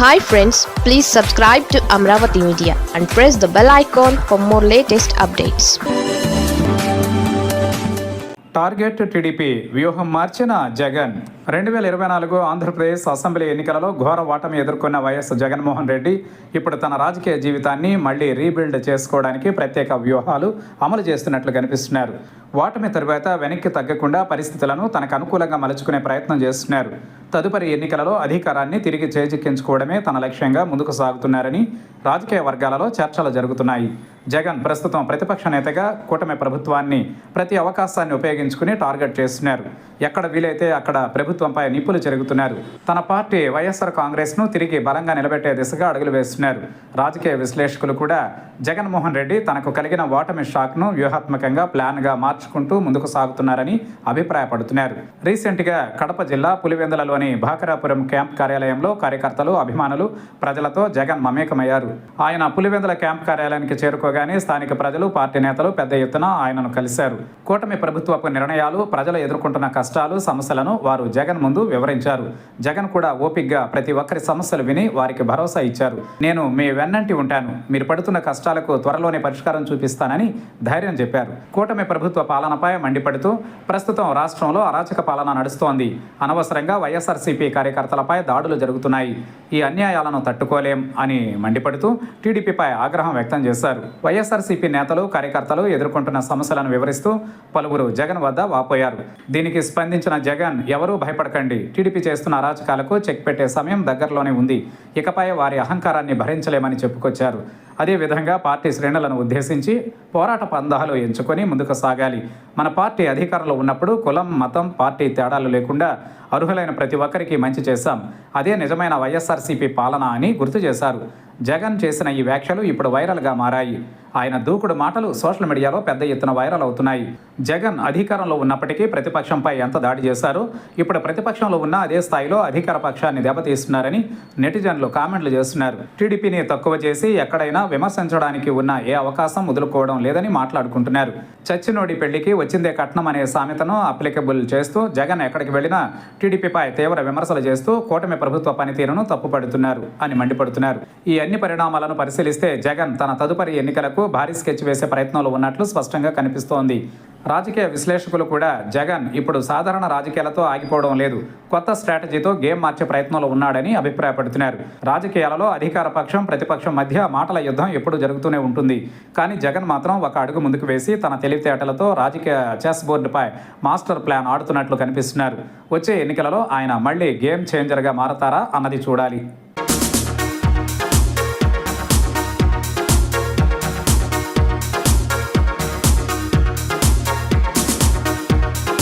Hi friends please subscribe to Amaravati media and press the bell icon for more latest updates target TDP వ్యూహం మార్చిన జగన్. రెండు వేల ఇరవై నాలుగు ఆంధ్రప్రదేశ్ అసెంబ్లీ ఎన్నికలలో ఘోర ఓటమి ఎదుర్కొన్న వైఎస్ జగన్మోహన్ రెడ్డి ఇప్పుడు తన రాజకీయ జీవితాన్ని మళ్ళీ రీబిల్డ్ చేసుకోవడానికి ప్రత్యేక వ్యూహాలు అమలు చేస్తున్నట్లు కనిపిస్తున్నారు. ఓటమి తరువాత వెనక్కి తగ్గకుండా పరిస్థితులను తనకు అనుకూలంగా మలుచుకునే ప్రయత్నం చేస్తున్నారు. తదుపరి ఎన్నికలలో అధికారాన్ని తిరిగి చేజిక్కించుకోవడమే తన లక్ష్యంగా ముందుకు సాగుతున్నారని రాజకీయ వర్గాలలో చర్చలు జరుగుతున్నాయి. జగన్ ప్రస్తుతం ప్రతిపక్ష నేతగా కూటమి ప్రభుత్వాన్ని ప్రతి అవకాశాన్ని ఉపయోగించుకుని టార్గెట్ చేస్తున్నారు. ఎక్కడ వీలైతే అక్కడ ప్రభుత్వంపై నిప్పులు జరుగుతున్నారు తన పార్టీ వైఎస్ఆర్ కాంగ్రెస్ను తిరిగి బలంగా నిలబెట్టే దిశగా అడుగులు వేస్తున్నారు. రాజకీయ విశ్లేషకులు కూడా జగన్మోహన్ రెడ్డి తనకు కలిగిన ఓటమి షాక్ను వ్యూహాత్మకంగా ప్లాన్గా మార్చుకుంటూ ముందుకు సాగుతున్నారని అభిప్రాయపడుతున్నారు. రీసెంట్గా కడప జిల్లా పులివెందులలోని భాకరాపురం క్యాంప్ కార్యాలయంలో కార్యకర్తలు అభిమానులు ప్రజలతో జగన్ మమేకమయ్యారు. ఆయన పులివెందుల క్యాంప్ కార్యాలయానికి చేరుకోగానే స్థానిక ప్రజలు పార్టీ నేతలు పెద్ద ఎత్తున ఆయనను కలిశారు. కూటమి ప్రభుత్వపు నిర్ణయాలు ప్రజలు ఎదుర్కొంటున్న కష్టాలు సమస్యలను వారు జగన్ ముందు వివరించారు. జగన్ కూడా ఓపిగ్గా ప్రతి ఒక్కరి సమస్యలు విని వారికి భరోసా ఇచ్చారు. నేను మీ వెన్నంటి ఉంటాను. మీరు పడుతున్న కష్టాలకు త్వరలోనే పరిష్కారం చూపిస్తానని ధైర్యం చెప్పారు. కూటమి ప్రభుత్వ పాలనపై మండిపడుతూ ప్రస్తుతం రాష్ట్రంలో అరాచక పాలన నడుస్తోంది. అనవసరంగా వైఎస్ఆర్సీపీ కార్యకర్తలపై దాడులు జరుగుతున్నాయి. ఈ అన్యాయాలను తట్టుకోలేం అని మండిపడుతూ టీడీపీపై ఆగ్రహం వ్యక్తం చేశారు. వైఎస్ఆర్సీపీ నేతలు కార్యకర్తలు ఎదుర్కొంటున్న సమస్యలను వివరిస్తూ పలువురు జగన్ వద్ద వాపోయారు. దీనికి స్పందించిన జగన్ ఎవరూ భయపడకండి. టీడీపీ చేస్తున్న అరాచకాలకు చెక్ పెట్టే సమయం దగ్గరలోనే ఉంది. ఇకపై వారి అహంకారాన్ని భరించలేమని చెప్పుకొచ్చారు. అదేవిధంగా పార్టీ శ్రేణులను ఉద్దేశించి పోరాట పందాలు ఎంచుకొని ముందుకు సాగాలి. మన పార్టీ అధికారంలో ఉన్నప్పుడు కులం మతం పార్టీ తేడాలు లేకుండా అర్హులైన ప్రతి ఒక్కరికి మంచి చేశాం. అదే నిజమైన వైఎస్ఆర్సీపీ పాలన అని గుర్తు చేశారు. జగన్ చేసిన ఈ వ్యాఖ్యలు ఇప్పుడు వైరల్గా మారాయి. ఆయన దూకుడు మాటలు సోషల్ మీడియాలో పెద్ద ఎత్తున వైరల్ అవుతున్నాయి. జగన్ అధికారంలో ఉన్నప్పటికీ ప్రతిపక్షంపై ఎంత దాడి చేశారో ఇప్పుడు ప్రతిపక్షంలో ఉన్న అదే స్థాయిలో అధికార పక్షాన్ని దెబ్బతీస్తున్నారని నెటిజన్లు కామెంట్లు చేస్తున్నారు. టీడీపీని తక్కువ చేసి ఎక్కడైనా విమర్శించడానికి ఉన్న ఏ అవకాశం వదులుకోవడం లేదని మాట్లాడుకుంటున్నారు. చచ్చినోడి పెళ్ళికి వచ్చిందే కట్నం అనే సామెతను అప్లికబుల్ చేస్తూ జగన్ ఎక్కడికి వెళ్ళినా టీడీపీపై తీవ్ర విమర్శలు చేస్తూ కూటమి ప్రభుత్వ పనితీరును తప్పుపడుతున్నారు అని మండిపడుతున్నారు. ఈ అన్ని పరిణామాలను పరిశీలిస్తే జగన్ తన తదుపరి ఎన్నికలకు భారీ స్కెచ్ వేసే ప్రయత్నాలు ఉన్నట్లు స్పష్టంగా కనిపిస్తోంది. రాజకీయ విశ్లేషకులు కూడా జగన్ ఇప్పుడు సాధారణ రాజకీయాలతో ఆగిపోవడం లేదు. కొత్త స్ట్రాటజీతో గేమ్ మార్చే ప్రయత్నంలో ఉన్నాడని అభిప్రాయపడుతున్నారు. రాజకీయాలలో అధికార పక్షం ప్రతిపక్షం మధ్య మాటల యుద్ధం ఎప్పుడు జరుగుతూనే ఉంటుంది. కానీ జగన్ మాత్రం ఒక అడుగు ముందుకు వేసి తన తెలివితేటలతో రాజకీయ చెస్ బోర్డుపై మాస్టర్ ప్లాన్ ఆడుతున్నట్లు కనిపిస్తున్నారు. వచ్చే ఎన్నికలలో ఆయన మళ్ళీ గేమ్ చేంజర్గా మారతారా అన్నది చూడాలి.